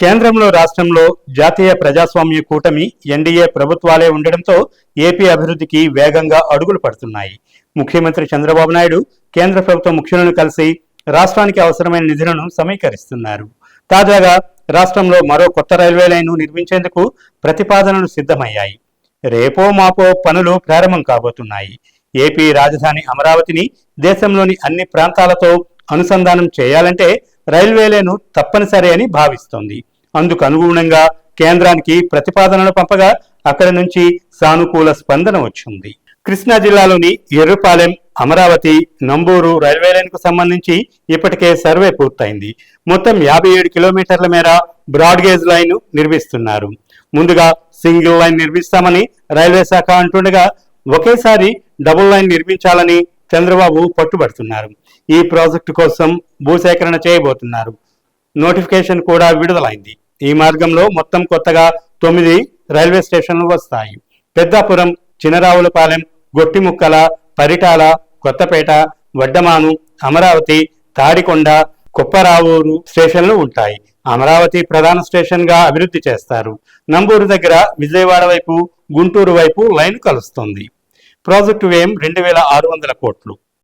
కేంద్రంలో రాష్ట్రంలో జాతీయ ప్రజాస్వామ్య కూటమి ఎన్డీఏ ప్రభుత్వాలే ఉండడంతో ఏపీ అభివృద్ధికి వేగంగా అడుగులు పడుతున్నాయి. ముఖ్యమంత్రి చంద్రబాబు నాయుడు కేంద్ర ప్రభుత్వ ముఖ్యులను కలిసి రాష్ట్రానికి అవసరమైన నిధులను సమీకరిస్తున్నారు. తాజాగా రాష్ట్రంలో మరో కొత్త రైల్వే లైను నిర్మించేందుకు ప్రతిపాదనలు సిద్ధమయ్యాయి. రేపో మాపో పనులు ప్రారంభం కాబోతున్నాయి. ఏపీ రాజధాని అమరావతిని దేశంలోని అన్ని ప్రాంతాలతో అనుసంధానం చేయాలంటే రైల్వేలను తప్పనిసరి అని భావిస్తోంది. అందుకు అనుగుణంగా కేంద్రానికి ప్రతిపాదనలు పంపగా అక్కడి నుంచి సానుకూల స్పందన వచ్చింది. కృష్ణా జిల్లాలోని ఎర్రుపాలెం అమరావతి నంబూరు రైల్వే లైన్కు సంబంధించి ఇప్పటికే సర్వే పూర్తయింది. మొత్తం యాభై ఏడు కిలోమీటర్ల మేర బ్రాడ్గేజ్ లైన్ నిర్మిస్తున్నారు. ముందుగా సింగిల్ లైన్ నిర్మిస్తామని రైల్వే శాఖ అంటుండగా ఒకేసారి డబుల్ లైన్ నిర్మించాలని చంద్రబాబు పట్టుబడుతున్నారు. ఈ ప్రాజెక్టు కోసం భూసేకరణ చేయబోతున్నారు. నోటిఫికేషన్ కూడా విడుదలైంది. ఈ మార్గంలో మొత్తం కొత్తగా తొమ్మిది రైల్వే స్టేషన్లు వస్తాయి. పెద్దాపురం చినరావులపాలెం గొట్టిముక్కల పరిటాల కొత్తపేట వడ్డమాను అమరావతి తాడికొండ కుప్పరావూరు స్టేషన్లు ఉంటాయి. అమరావతి ప్రధాన స్టేషన్గా అభివృద్ధి చేస్తారు. నంబూరు దగ్గర విజయవాడ వైపు గుంటూరు వైపు లైన్ కలుస్తుంది. ప్రాజెక్టు వ్యయం రెండు వేల ఆరు వందల కోట్లు.